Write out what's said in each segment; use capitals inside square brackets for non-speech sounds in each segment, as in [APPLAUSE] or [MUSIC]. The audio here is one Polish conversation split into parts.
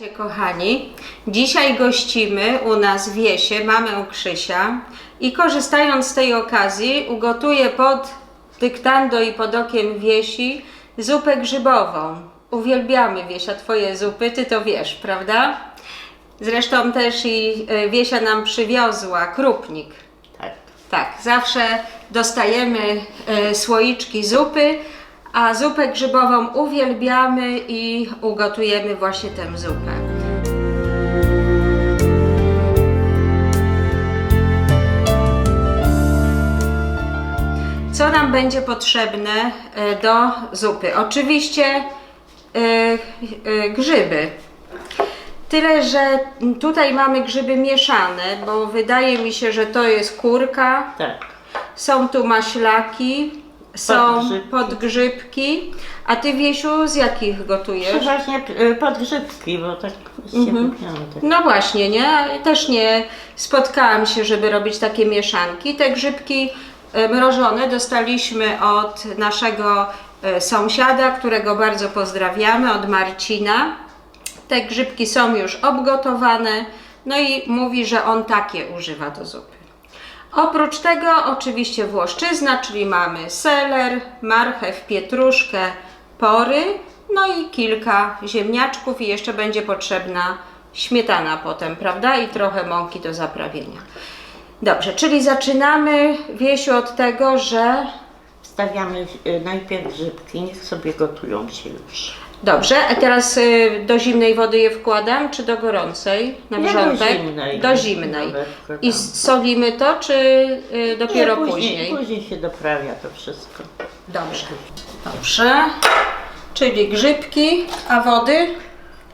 Witajcie kochani. Dzisiaj gościmy u nas Wiesie, mamę Krzysia i korzystając z tej okazji ugotuję pod dyktando i pod okiem Wiesi zupę grzybową. Uwielbiamy Wiesia Twoje zupy, Ty to wiesz, prawda? Zresztą też i e, Wiesia nam przywiozła krupnik. Tak. Tak, zawsze dostajemy e, słoiczki zupy, a zupę grzybową uwielbiamy i ugotujemy właśnie tę zupę. Co nam będzie potrzebne e, do zupy? Oczywiście e, e, grzyby. Tyle, że tutaj mamy grzyby mieszane, bo wydaje mi się, że to jest kurka, Tak. są tu maślaki, są Podgrzybki. podgrzybki. A ty Wiesiu, z jakich gotujesz? Przeważnie y, podgrzybki, bo tak właściwie Mhm. tak. No właśnie, nie? Też nie spotkałam się, żeby robić takie mieszanki. Te grzybki e, mrożone dostaliśmy od naszego e, sąsiada, którego bardzo pozdrawiamy, od Marcina. Te grzybki są już obgotowane, no i mówi, że on takie używa do zupy. Oprócz tego oczywiście włoszczyzna, czyli mamy seler, marchew, pietruszkę, pory, no i kilka ziemniaczków i jeszcze będzie potrzebna śmietana potem, prawda? I trochę mąki do zaprawienia. Dobrze, czyli zaczynamy, Wiesiu, od tego, że... Wstawiamy y, najpierw grzybki, niech sobie gotują się już. Dobrze, a teraz y, do zimnej wody je wkładam, czy do gorącej? Na Nie, do wrzątek? zimnej. Do zimnej. Nawet wkładam. I solimy to, czy y, dopiero Nie, później? później? Później się doprawia to wszystko. Dobrze. Dobrze. Czyli grzybki, a wody?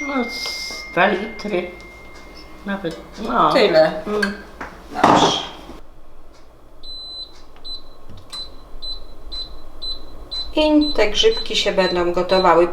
No, z dwa litry. Nawet, no. Tyle. Mm, Dobrze. I te grzybki się będą gotowały.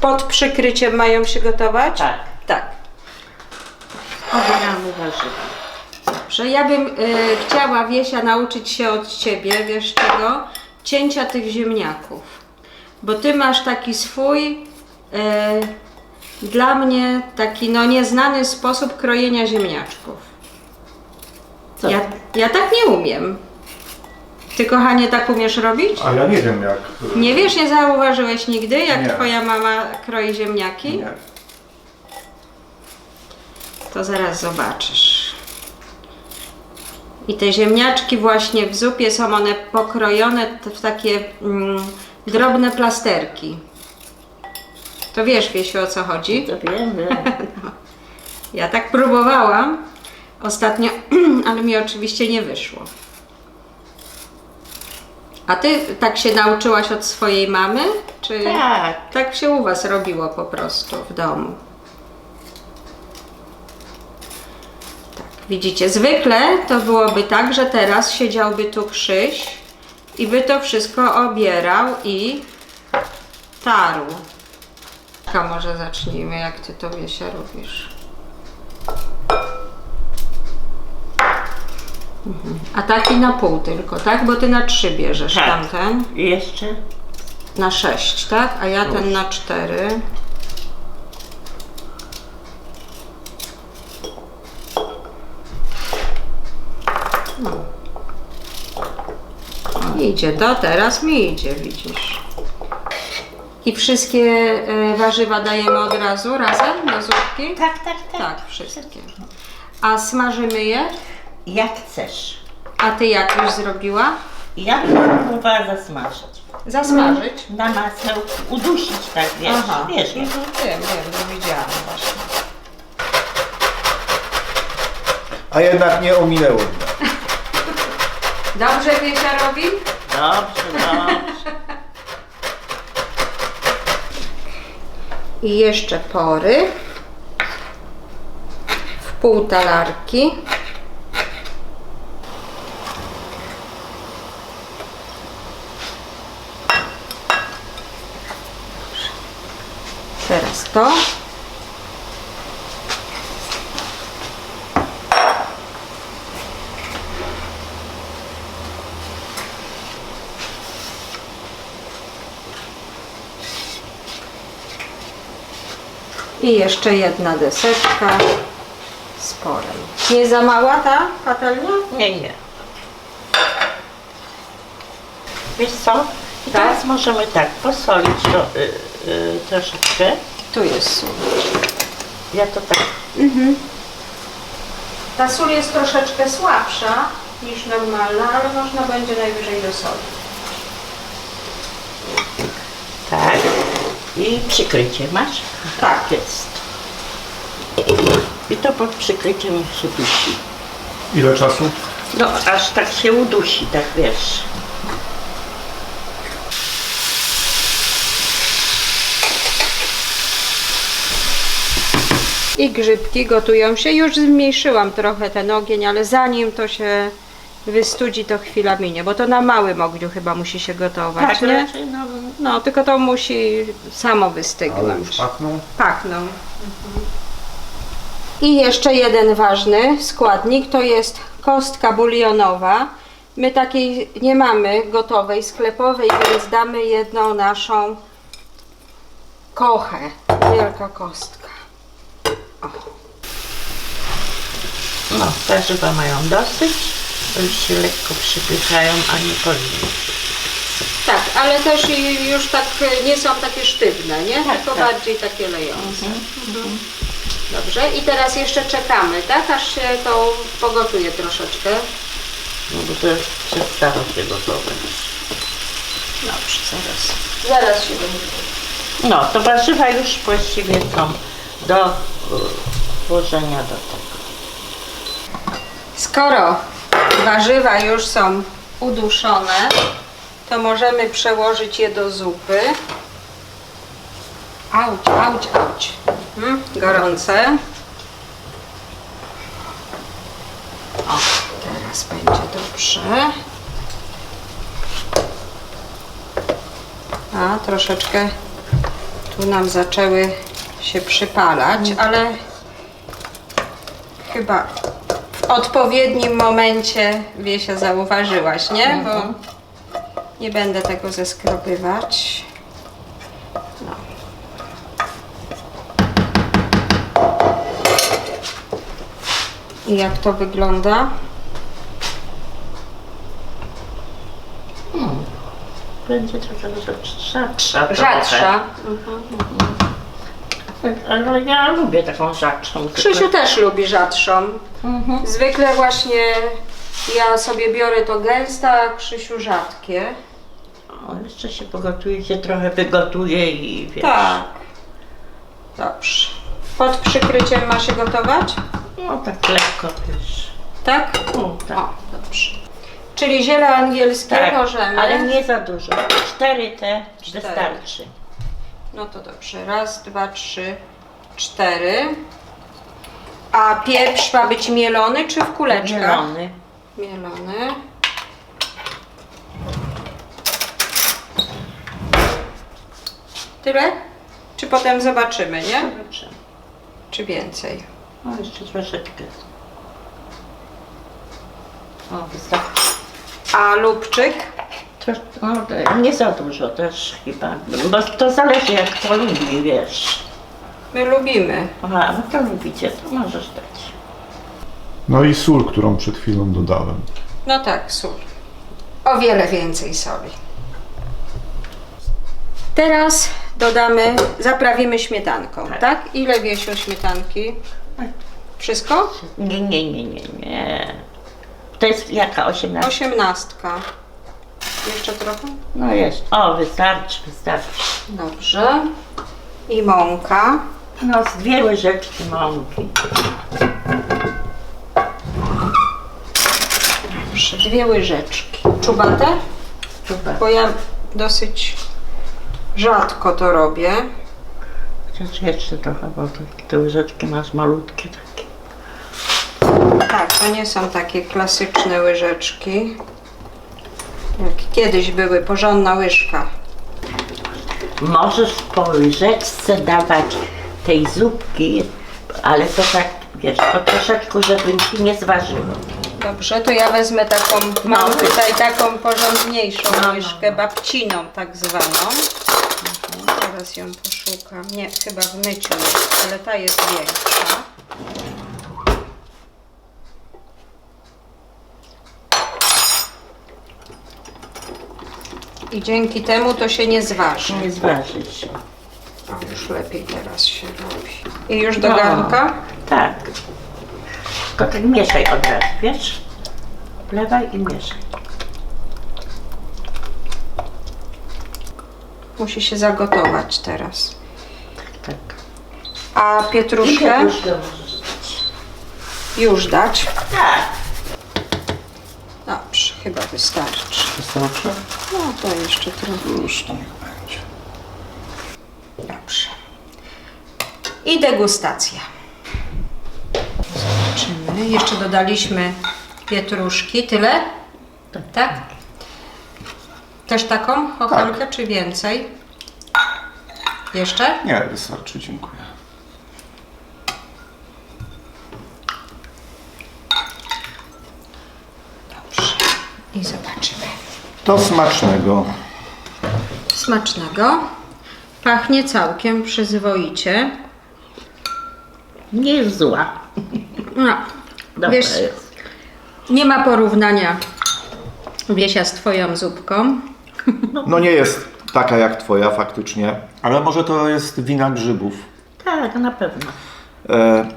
Pod przykryciem mają się gotować? Tak. Tak. Obieramy warzywa. Dobrze. Ja bym y, chciała, Wiesia, nauczyć się od Ciebie, wiesz czego? Cięcia tych ziemniaków. Bo Ty masz taki swój, y, dla mnie taki no nieznany sposób krojenia ziemniaczków. Co? Ja, ja tak nie umiem. Ty, kochanie, tak umiesz robić? A ja nie wiem jak. Nie wiesz, nie zauważyłeś nigdy, jak Nie. twoja mama kroi ziemniaki? Nie. To zaraz zobaczysz. I te ziemniaczki właśnie w zupie są one pokrojone t- w takie mm, drobne plasterki. To wiesz, Wiesiu, o co chodzi? To wiem, wiem. [LAUGHS] Ja tak próbowałam ostatnio, [CLEARS THROAT] ale mi oczywiście nie wyszło. A ty tak się nauczyłaś od swojej mamy? Czy Tak. tak się u was robiło po prostu w domu? Tak, widzicie, zwykle to byłoby tak, że teraz siedziałby tu Krzyś i by to wszystko obierał i tarł. A może zacznijmy, jak ty to się robisz. Mhm. A taki na pół tylko, tak? Bo ty na trzy bierzesz Tak. tamten. I jeszcze? Na 6, tak? A ja ten na 4. Idzie to, teraz mi idzie, widzisz. I wszystkie e, warzywa dajemy od razu, razem do zupki? Tak, tak, tak. Tak, wszystkie. A smażymy je? Jak chcesz. A ty jak już zrobiła? Ja bym próbowała zasmażyć. Zasmażyć? Na masełku udusić tak, wiesz, wiesz. jak. Mhm, Wiem, wiem, no widziałam właśnie. A jednak nie ominęło mnie. Dobrze Wiesia robi? Dobrze, dobrze. I jeszcze pory. W pół talarki. Teraz to. I jeszcze jedna deseczka z porem. Nie za mała ta patelnia? Nie, nie. Wiesz co? I Tak? teraz możemy tak posolić to, y, y, troszeczkę. Tu jest sól. Ja to tak Ta sól jest troszeczkę słabsza niż normalna, ale można będzie najwyżej dosolić. Tak. I przykrycie masz? Tak. Jest. I to pod przykryciem się dusi. Ile czasu? No, aż tak się udusi, tak wiesz. I grzybki gotują się. Już zmniejszyłam trochę ten ogień, ale zanim to się wystudzi, to chwila minie, bo to na małym ogniu chyba musi się gotować, Tak, nie? raczej, no, No, tylko to musi samo Ale wystygnąć. już pachną. Pachną. I jeszcze jeden ważny składnik to jest kostka bulionowa. My takiej nie mamy gotowej, sklepowej, więc damy jedną naszą kochę. Wielka kostka. No, warzywa mają dosyć, bo już się lekko przypychają, a nie powinny. Tak, ale też i już tak y, nie są takie sztywne, nie? Tak, Tylko tak. bardziej takie lejące. Mhm. Dobrze, i teraz jeszcze czekamy, tak? Aż się to pogotuje troszeczkę. No bo to już przestało się gotowe. Dobrze, zaraz. Zaraz się będzie. No, to warzywa już właściwie są do y, włożenia do tego. Skoro warzywa już są uduszone, to możemy przełożyć je do zupy. Auć, auć, auć. Mhm, gorące. O, teraz będzie dobrze. A, troszeczkę tu nam zaczęły się przypalać, ale chyba odpowiednim momencie Wiesia zauważyłaś, nie? Bo nie będę tego zeskrobywać. No. I jak to wygląda? Będzie trochę rzadsza. Rzadsza. Ale ja lubię taką rzadszą. Krzysiu też lubi rzadszą. Zwykle właśnie ja sobie biorę to gęste, a Krzysiu rzadkie. O, jeszcze się pogotuje, się trochę wygotuje i wiesz. Tak. Dobrze. Pod przykryciem ma się gotować? No tak lekko wiesz. Tak? O, tak. O, dobrze. Czyli ziele angielskie tak. możemy. Ale nie za dużo. Cztery te Cztery. wystarczy. No to dobrze. Raz, dwa, trzy, cztery. A pieprz ma być mielony czy w kuleczkach? Zielony. Mielony. Tyle? Czy potem zobaczymy, nie? Dobrze. Czy więcej? O, jeszcze troszeczkę. O, wystarczy. A lubczyk? No, to nie za dużo też chyba. Bo to zależy jak to lubi, wiesz. My lubimy. Aha, no to lubicie, to możesz dać. No i sól, którą przed chwilą dodałem. No tak, sól. O wiele więcej soli. Teraz dodamy, zaprawimy śmietanką, tak? Tak. Ile wiesiu śmietanki? Wszystko? Nie, nie, nie, nie, nie. To jest jaka? 18? Osiemnastka. Jeszcze trochę? No jest. O, wystarczy, wystarczy. Dobrze. I mąka. No, z dwie łyżeczki mąki. Dobrze, dwie łyżeczki. Czubate? Super. Bo ja dosyć rzadko to robię. Chociaż jeszcze trochę, bo te, te łyżeczki masz malutkie takie. Tak, to nie są takie klasyczne łyżeczki. Jak kiedyś były, porządna łyżka. Możesz po łyżeczce dawać tej zupki, ale to tak, wiesz, po troszeczku, żeby ci nie zważyło. Dobrze, to ja wezmę taką, mam No. tutaj taką porządniejszą No, no, łyżkę, babciną tak zwaną. Mhm, Zaraz ją poszukam. Nie, chyba w myciu jest, ale ta jest większa. I dzięki temu to się nie zważy. Nie zważy się. O, już lepiej teraz się robi. I już do No. garnka? Tak. Tylko tak mieszaj od razu, wiesz? Wlewaj i mieszaj. Musi się zagotować teraz. Tak. A I pietruszkę pietruszkę możesz dać. już dać? Tak. Chyba wystarczy. Wystarczy? No to jeszcze trochę. Już to niech będzie. Dobrze. I degustacja. Zobaczymy. Jeszcze dodaliśmy pietruszki. Tyle? Tak? Też taką ocholkę, czy więcej? Jeszcze? Nie, wystarczy, dziękuję. To smacznego. Smacznego. Pachnie całkiem przyzwoicie. Nie jest zła. No, Dobra Wiesz- jest. nie ma porównania Wiesia z twoją zupką. [LAUGHS] No nie jest taka jak twoja faktycznie, ale może to jest wina grzybów. Tak, na pewno. E,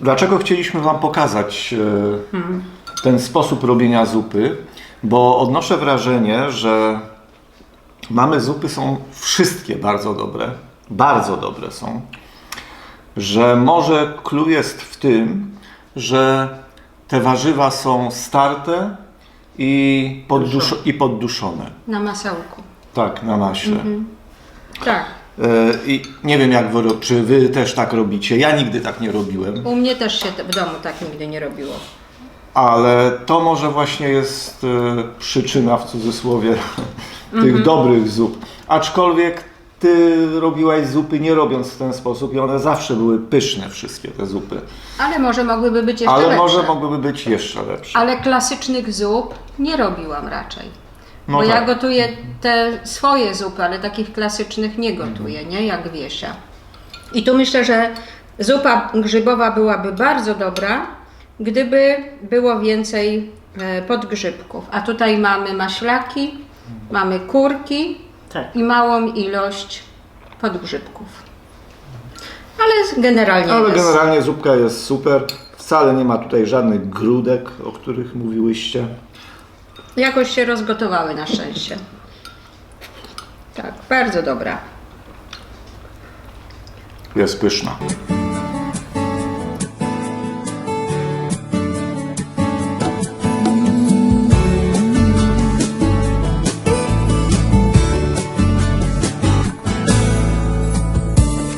dlaczego chcieliśmy Wam pokazać e, ten sposób robienia zupy? Bo odnoszę wrażenie, że mamy zupy są wszystkie bardzo dobre, bardzo dobre są, że może clue jest w tym, że te warzywa są starte i, i podduszone. Na masełku. Tak, na maśle. Tak. E, I nie wiem, jak wy, czy wy też tak robicie. Ja nigdy tak nie robiłem, U mnie też się w domu tak nigdy nie robiło. Ale to może właśnie jest e, przyczyna w cudzysłowie [LAUGHS] tych dobrych zup. Aczkolwiek ty robiłaś zupy nie robiąc w ten sposób i one zawsze były pyszne, wszystkie te zupy. Ale może mogłyby być jeszcze Ale lepsze. może mogłyby być jeszcze lepsze. Ale klasycznych zup nie robiłam raczej. No Bo ja tak. gotuję te swoje zupy, ale takich klasycznych nie gotuję, nie? Jak Wiesia. I tu myślę, że zupa grzybowa byłaby bardzo dobra, gdyby było więcej e, podgrzybków. A tutaj mamy maślaki, mamy kurki Tak. i małą ilość podgrzybków. Ale generalnie Ale jest. generalnie zupka jest super. Wcale nie ma tutaj żadnych grudek, o których mówiłyście. Jakoś się rozgotowały na szczęście. Tak, bardzo dobra. Jest pyszna.